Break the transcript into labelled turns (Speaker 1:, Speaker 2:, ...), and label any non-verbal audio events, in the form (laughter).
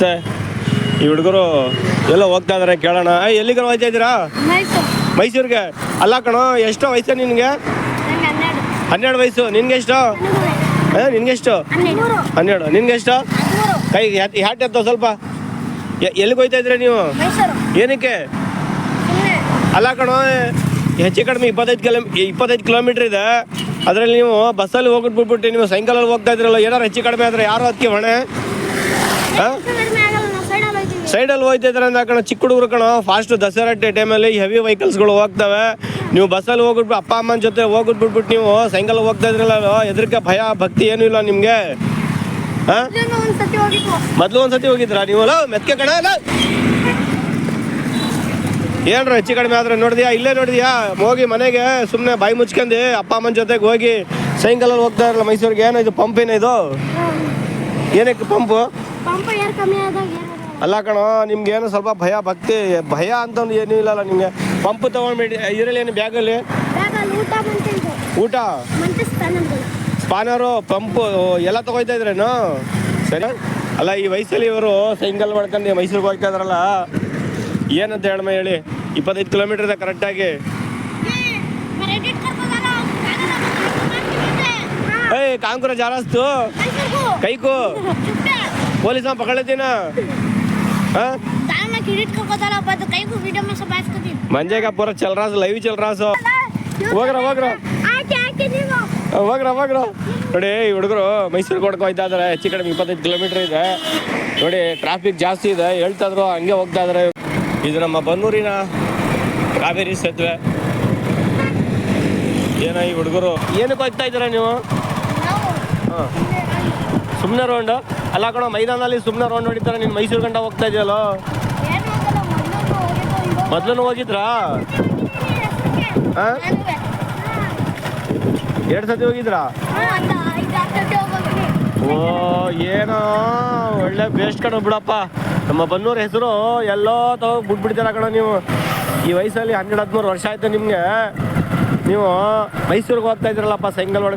Speaker 1: ನಮಸ್ತೆ. ಈ ಹುಡುಗರು ಎಲ್ಲ ಹೋಗ್ತಾ ಇದಾರೆ ಕೇಳೋಣ. ಎಲ್ಲಿಗಾರ ಹೋಗ್ತಾ ಇದ್ದೀರಾ
Speaker 2: ಮೈಸೂರು.
Speaker 1: ಮೈಸೂರಿಗೆ? ಅಲ್ಲ ಕಣೋ ಎಷ್ಟು ವಯಸ್ಸು ನಿನಗೆ?
Speaker 2: ನಂಗೆ ಹನ್ನೆರಡು.
Speaker 1: ವಯಸ್ಸು. ನಿನ್ಗೆ ಎಷ್ಟು? ಏ ನಿನ್ಗೆ ಎಷ್ಟು?
Speaker 2: ಹನ್ನೆರಡು.
Speaker 1: ನಿನ್ಗೆಷ್ಟು ನಿನ್ಗೆ ಎಷ್ಟು?
Speaker 2: ಹದಿಮೂರು
Speaker 1: ಕೈ ಹ್ಯಾಟ್ ಎತ್ತೋ ಸ್ವಲ್ಪ. ಎಲ್ಲಿಗೆ ಹೋಗ್ತಾ ಇದ್ರಿ ನೀವು? ಏನಕ್ಕೆ? ಅಲ್ಲ ಕಣೋ ಹೆಚ್ಚು ಕಡಿಮೆ ಇಪ್ಪತ್ತೈದು ಕಿಲೋ ಇಪ್ಪತ್ತೈದು ಕಿಲೋಮೀಟ್ರ್ ಇದೆ. ಅದರಲ್ಲಿ ನೀವು ಬಸ್ಸಲ್ಲಿ ಹೋಗ್ಬಿಟ್ಬಿಟ್ಟು ನೀವು ಸೈಕಲಲ್ಲಿ ಹೋಗ್ತಾ ಇದ್ರಲ್ಲ ಏನಾರು ಹೆಚ್ಚು ಕಡಿಮೆ ಆದರೆ ಯಾರು ಅದಕ್ಕೆ ಹೊಣೆ ಹಾಂ
Speaker 2: ಕಡಿಮೆ ಆಗಲ್ಲ ನಾವು ಸೈಡಲ್ಲಿ ಹೋಗ್ತೀವಿ
Speaker 1: ಸೈಡಲ್ಲಿ ಹೋಗ್ತಾ ಇದ್ದಾರೆ ಅಂದ್ರೆ ಕಣ ಚಿಕ್ಕ ಹುಡುಗರು ಕಣೋ ಫಾಸ್ಟ್ ದಸರಾ ಟೈಮಲ್ಲಿ ಹೆವಿ ವೆಹಿಕಲ್ಸ್ಗಳು ಹೋಗ್ತವೆ. ನೀವು ಬಸ್ಸಲ್ಲಿ ಹೋಗ್ಬಿಟ್ಟು ಅಪ್ಪ ಅಮ್ಮನ ಜೊತೆ ಹೋಗ್ಬಿಟ್ಬಿಟ್ಟು ನೀವು ಸೈಕಲ್ ಹೋಗ್ತಾ ಇದ್ರಲ್ಲ ಎದ್ರಕ್ಕೆ ಭಯ ಭಕ್ತಿ ಏನೂ ಇಲ್ಲ ನಿಮಗೆ? ಹಾಂ?
Speaker 2: ಇದನ್ನು ಒಂದು ಸತಿ ಹೋಗಿದ್ವು
Speaker 1: ಮೊದಲು ಒಂದ್ಸತಿ ಹೋಗಿದ್ರಾ ನೀವು? ಅಲ್ಲ ಮೆತ್ಕೆ ಕಣ ಅಲ್ಲ ಏನ್ರ ಹೆಚ್ಚು ಕಡಿಮೆ ಆದ್ರೆ ನೋಡಿದ್ಯಾ? ಇಲ್ಲೇ ನೋಡಿದ್ಯಾ? ಹೋಗಿ ಮನೆಗೆ ಸುಮ್ಮನೆ ಬಾಯಿ ಮುಚ್ಕೊಂಡು ಅಪ್ಪ ಅಮ್ಮನ ಜೊತೆಗೆ ಹೋಗಿ ಸೈಕಲಲ್ಲಿ ಹೋಗ್ತಾ ಇರಲ್ಲ ಮೈಸೂರಿಗೆ. ಏನೋ ಇದು ಪಂಪ್ ಏನೋ ಇದು? ಏನಕ್ಕೆ ಪಂಪು ಅಲ್ಲ ಕಣೋ ನಿಮ್ಗೆ ಏನು ಸ್ವಲ್ಪ ಭಯ ಭಕ್ತಿ ಭಯ ಅಂತಂದು ಏನೂ ಇಲ್ಲಲ್ಲ ನಿಮಗೆ. ಪಂಪ್ ತಗೊಂಡ್ಬಿಡಿ ಇದರಲ್ಲಿ ಏನು ಬ್ಯಾಗಲ್ಲಿ?
Speaker 2: ಊಟ
Speaker 1: ಸ್ಪಾನರು ಪಂಪು ಎಲ್ಲ ತಗೋಯ್ತಾ ಇದ್ರೇನು ಸರಿ. ಅಲ್ಲ ಈ ವಯಸ್ಸಲ್ಲಿ ಇವರು ಸೈಕಲ್ ಮಾಡ್ಕೊಂಡು ಮೈಸೂರಿಗೆ ಹೋಗ್ತಾ ಇದ್ರಲ್ಲ ಏನಂತ ಹೇಳಮ್ಮ ಹೇಳಿ? ಇಪ್ಪತ್ತೈದು ಕಿಲೋಮೀಟರ್ ಇದೆ ಕರೆಕ್ಟಾಗಿ ಏಯ್ ಕಾಂಕುರ ಜಾರಾಸ್ತು. ಕೈಕು. (laughs) ಪೊಲೀಸ
Speaker 2: ಸ್ವಲ್ಪ ಹಾಕ್ಸ್ಕೊತೀನಿ
Speaker 1: ಮಂಜಾಗ ಪೂರ ಚಲ್ರಾಸು ಲೈವ್ ಚಲ್ರಾಸು. ಹೋಗ್ರ ಹೋಗ್ರ. ಹೋಗ್ರ ಹೋಗ್ರ. ನೋಡಿ ಈ ಹುಡುಗರು ಮೈಸೂರು ಹೊಡ್ಕೊ ಹೋಗ್ತಾ ಇದಾರೆ ಹೆಚ್ಚು ಕಡಿಮೆ ಇಪ್ಪತ್ತೈದು ಕಿಲೋಮೀಟರ್ ಇದೆ. ನೋಡಿ ಟ್ರಾಫಿಕ್ ಜಾಸ್ತಿ ಇದೆ. ಹೇಳ್ತಾ ಇದ್ರು ಹಂಗೆ ಹೋಗ್ತಾ ಇದಾರೆ. ಇದು ನಮ್ಮ ಬನ್ನೂರಿನ ಕಾವೇರಿ ಸೇತುವೆ. ಏನೋ ಈ ಹುಡುಗರು. ಏನಕ್ಕೆ ಹೋಗ್ತಾ ಇದ್ದೀರಾ ನೀವು?
Speaker 2: ನಾವು
Speaker 1: ಹಾಂ. ಸುಮ್ಮನೆ ರೌಂಡ್ ಅಲ್ಲ ಕಣೋ, ಮೈದಾನದಲ್ಲಿ ಸುಮ್ಮನೆ ರೌಂಡ್ ಹೊಡಿತಾರೆ ನೀನು ಮೈಸೂರು ಗಂಡ ಹೋಗ್ತಾ ಇದೆಯಲ್ಲ?
Speaker 2: ಮೊದಲು
Speaker 1: ಹೋಗಿದ್ರಾ? ಹಾಂ? ಎರಡು ಸತಿ ಹೋಗಿದ್ರಾ? ಓ, ಏನೋ ಒಳ್ಳೆ ಬೇಸ್ಟ್ ಕಣೋ ಬಿಡಪ್ಪ. ನಮ್ಮ ಬನ್ನೂರ ಹೆಸರು ಎಲ್ಲೋ ತಗೋ ಬಿಟ್ಬಿಡ್ತೀರ ಕಣೋ ನೀವು. ಈ ವಯಸ್ಸಲ್ಲಿ ಹನ್ನೆರಡು ಹದಿಮೂರು ವರ್ಷ ಆಯ್ತು ನಿಮಗೆ. ನೀವು ಮೈಸೂರಿಗೆ ಹೋಗ್ತಾ ಇದ್ರಲ್ಲಪ್ಪ, ಸೈಂಗಲ್ ಒಳಗೆ.